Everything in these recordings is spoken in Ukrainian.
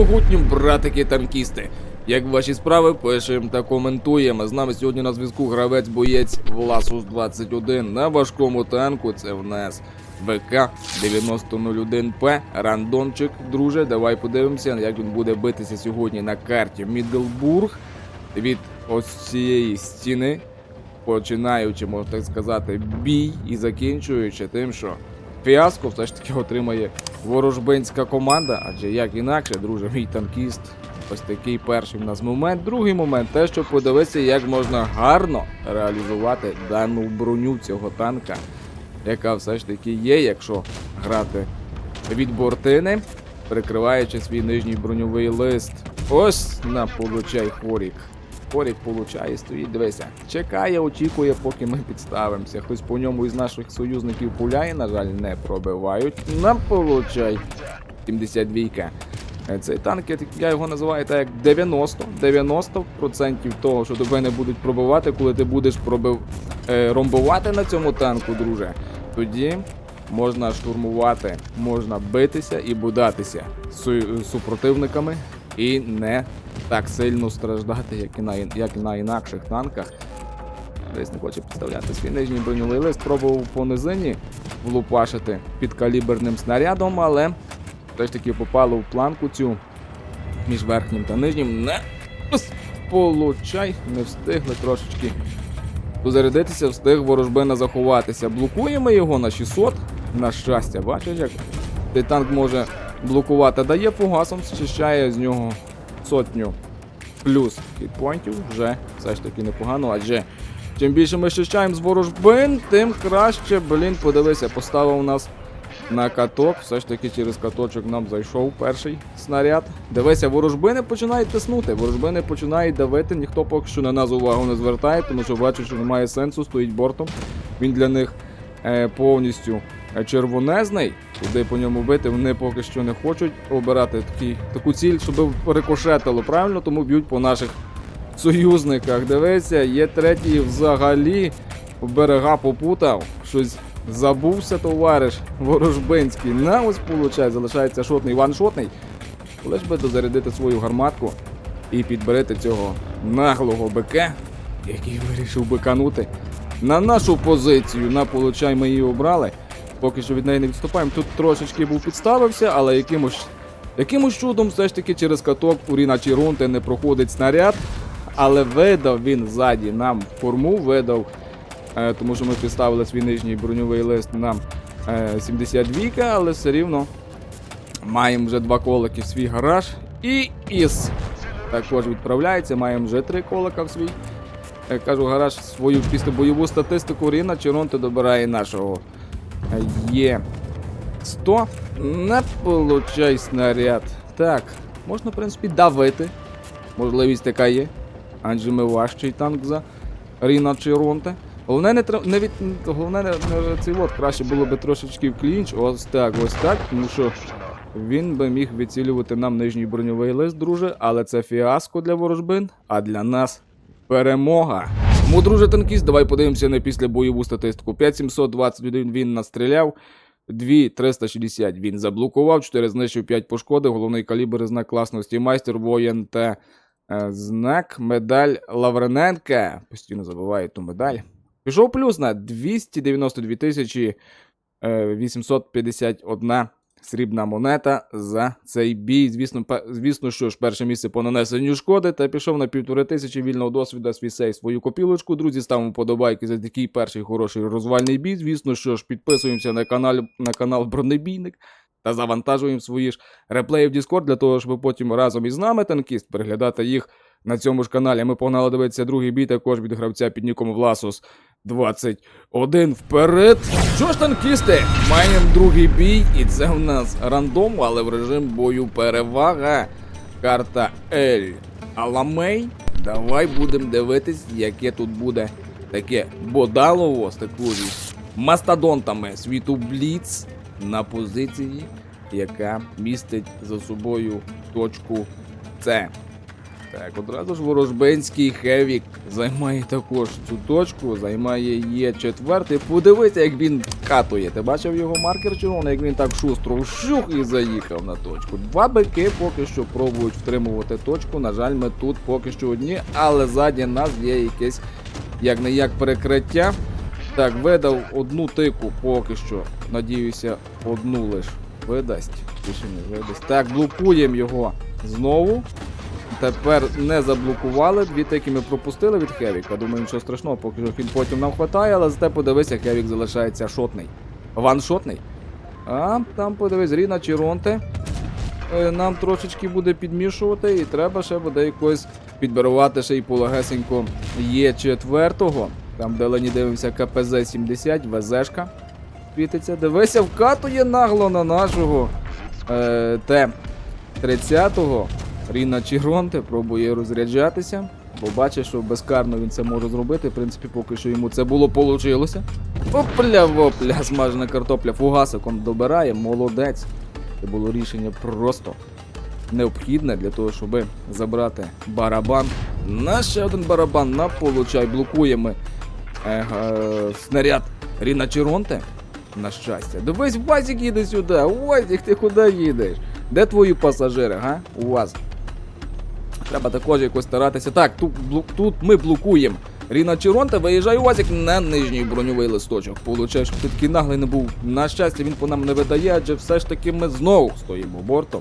могутні братики-танкісти. Як ваші справи, пишемо та коментуємо. З нами сьогодні на зв'язку гравець-боєць Власус 21 на важкому танку. Це в нас ВК 9001П. Рандончик, друже. Давай подивимося, як він буде битися сьогодні на карті Міддлбург від ось цієї стіни, починаючи, можна так сказати, бій і закінчуючи тим, що фіаско все ж таки отримає ворожбинська команда, адже як інакше, друже, мій танкіст. Ось такий перший в нас момент. Другий момент те, що подивитися, як можна гарно реалізувати дану броню цього танка, яка все ж таки є, якщо грати від бортини, прикриваючи свій нижній броньовий лист. Ось на получай хорік. Хорік получає, стоїть, дивися. Чекає, очікує, поки ми підставимося. Хтось по ньому із наших союзників пуляє, на жаль, не пробивають. На получай. 72-ка. Е, Цей танк, я, його називаю так як 90. 90% того, що тебе не будуть пробивати, коли ти будеш пробив, е, ромбувати на цьому танку, друже. Тоді можна штурмувати, можна битися і будатися з су- супротивниками і не так сильно страждати, як і на, як на інакших танках. Десь не хоче підставляти свій нижній броньовий лист, пробував по низині влупашити підкаліберним снарядом, але все ж таки попало в планку цю між верхнім та нижнім. Не получай, не встигли трошечки дозарядитися, встиг ворожбина заховатися. Блокуємо його на 600. На щастя, бачиш, як цей танк може блокувати, дає фугасом, зчищає з нього сотню плюс хітпойнтів. Вже все ж таки непогано, адже чим більше ми щищаємо з ворожбин, тим краще, блін, подивися, поставив у нас на каток. Все ж таки через каточок нам зайшов перший снаряд. Дивися, ворожбини починають тиснути. Ворожбини починають давити. Ніхто поки що на нас увагу не звертає, тому що бачить, що немає сенсу, стоїть бортом. Він для них е, повністю е, червонезний. Туди по ньому бити. Вони поки що не хочуть обирати такі, таку ціль, щоб рикошетило правильно, тому б'ють по наших союзниках. Дивися, є третій взагалі берега попутав. Щось забувся, товариш Ворожбинський. На ось получай, залишається шотний ваншотний. Лиш би дозарядити свою гарматку і підберете цього наглого бика, який вирішив биканути на нашу позицію. На получай ми її обрали. Поки що від неї не відступаємо. Тут трошечки був підставився, але якимось, якимось чудом все ж таки через каток Уріна Чірунти не проходить снаряд. Але видав він ззаді нам корму, видав, е, тому що ми підставили свій нижній броньовий лист нам е, 72, але все рівно маємо вже два колики в свій гараж. І із також відправляється. Маємо вже три колика в свій. Я кажу, гараж свою післябойову статистику Ріна Чиронте добирає нашого. Є 100. Не получай снаряд. Так, можна, в принципі, давити. Можливість така є. Адже ми важчий танк за Ріна Чиронте. Головне не не від головне не, цей от краще було би трошечки в клінч. Ось так, ось так, тому що він би міг відцілювати нам нижній броньовий лист, друже, але це фіаско для ворожбин, а для нас перемога. Тому, друже танкіст, давай подивимося на після бойову статистику. 5721 він настріляв. 2360 він заблокував, 4 знищив, 5 пошкодив. Головний калібр знак класності майстер, воєн та е, знак медаль Лаврененка. Постійно забуваю ту медаль. Пішов плюс на 292 тисячі е, 851 срібна монета за цей бій. Звісно, звісно, що ж перше місце по нанесенню шкоди та пішов на півтори тисячі вільного досвіду свій свою копілочку. Друзі, ставимо подобайки за такий перший хороший розвальний бій. Звісно, що ж підписуємося на канал, на канал Бронебійник та завантажуємо свої ж реплеї в Discord для того, щоб потім разом із нами танкіст переглядати їх на цьому ж каналі. Ми погнали дивитися другий бій також від гравця під ніком Власус 21 вперед. Що ж, танкісти, маємо другий бій, і це в нас рандом, але в режим бою перевага. Карта Ель Аламей. Давай будемо дивитись, яке тут буде таке бодалово з такою мастодонтами світу Бліц на позиції, яка містить за собою точку С. Так, одразу ж ворожбинський Хевік займає також цю точку, займає є четвертий. Подивися, як він катує. Ти бачив його маркер червоний, як він так шустро вшух і заїхав на точку. Два бики поки що пробують втримувати точку. На жаль, ми тут поки що одні, але ззаді нас є якесь як не як перекриття. Так, видав одну тику поки що. Надіюся, одну лиш видасть. Більше не видасть. Так, блокуємо його знову. Тепер не заблокували. Дві тики ми пропустили від Хевіка. Думаю, нічого страшного, поки що потім нам хватає, але зате подивися, Хевік залишається шотний. Ваншотний. А, там подивись, Ріна чи Ронте. Е, Нам трошечки буде підмішувати, і треба ще буде якось підбирувати ще й полагесенько є четвертого. Там, де Лені дивимося КПЗ-70, ВЗшка світиться. Дивися, вкатує нагло на нашого е, Т-30-го. Ріна Чіронте пробує розряджатися, бо бачить, що безкарно він це може зробити. В принципі, поки що йому це було получилося. Опля, вопля, смажена картопля фугасиком добирає, молодець. Це було рішення просто необхідне для того, щоб забрати барабан. На ще один барабан на получай. Блокуємо е, е, снаряд Ріна Чіронте. На щастя. Дивись, Вазік їде сюди. Вазік, ти куди їдеш? Де твої пасажири, га? У вас. Треба також якось старатися. Так, тут, блу- тут ми блокуємо. Ріна Чіронте виїжджає Вазік на нижній броньовий листочок. Получаєш, щоб ти такий наглий не був. На щастя, він по нам не видає, адже все ж таки ми знову стоїмо бортом.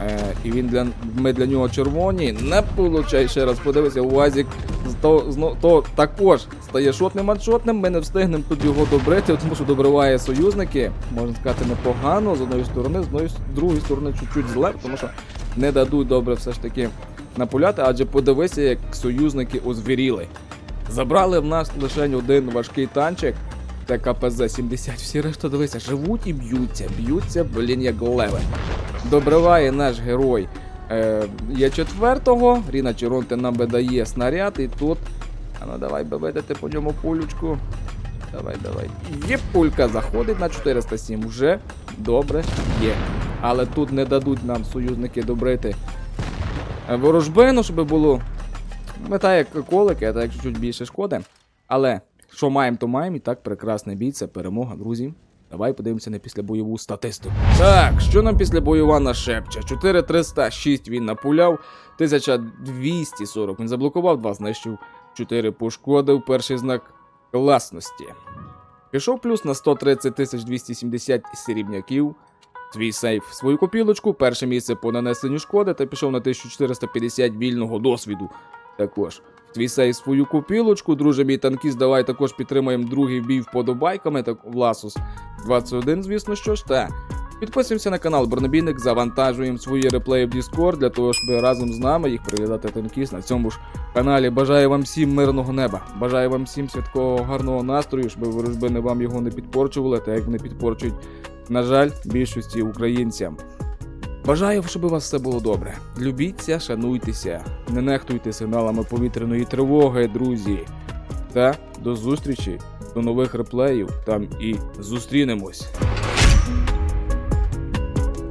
Е, і він для ми для нього червоні. Не получай ще раз. Подивися, Уазік з то, зно, то також стає шотним адшотним. Ми не встигнемо тут його добрити, тому що добриває союзники. Можна сказати, непогано з одної сторони, з одної з другої сторони чуть-чуть зле, тому що не дадуть добре все ж таки напуляти, адже подивися, як союзники озвіріли. Забрали в нас лише один важкий танчик. Це КПЗ-70. Всі решта дивися, живуть і б'ються, б'ються, блін, як леви. Добриває наш герой. Е, четвертого. Ріна Чіронте нам видає снаряд, і тут. А ну давай би видати по ньому пулючку. Давай, давай. Є пулька заходить на 407. Вже добре є. Але тут не дадуть нам союзники добрити ворожбину, щоб було. Мета як колики, а так чуть більше шкоди. Але що маємо, то маємо. І так прекрасний бій, це перемога, друзі. Давай подивимося на післябойову статистику. Так, що нам післябойова нашепче? 4306 він напуляв, 1240 він заблокував, 2 знищив, 4 пошкодив, перший знак класності. Пішов плюс на 130 270 срібняків. Твій сейф свою копілочку, перше місце по нанесенню шкоди та пішов на 1450 вільного досвіду. Також твій сейф свою копілочку, друже мій танкіст, давай також підтримаємо другий бій вподобайками, так Власус 21, звісно що ж. Та підписуємося на канал Бронебійник, завантажуємо свої реплеї в Discord для того, щоб разом з нами їх приглядати танкіст на цьому ж каналі. Бажаю вам всім мирного неба. Бажаю вам всім святкового гарного настрою, щоб ворожбини вам його не підпорчували, та як вони підпорчують, на жаль, більшості українцям. Бажаю, щоб у вас все було добре. Любіться, шануйтеся, не нехтуйте сигналами повітряної тривоги, друзі. Та до зустрічі, до нових реплеїв. Там і зустрінемось.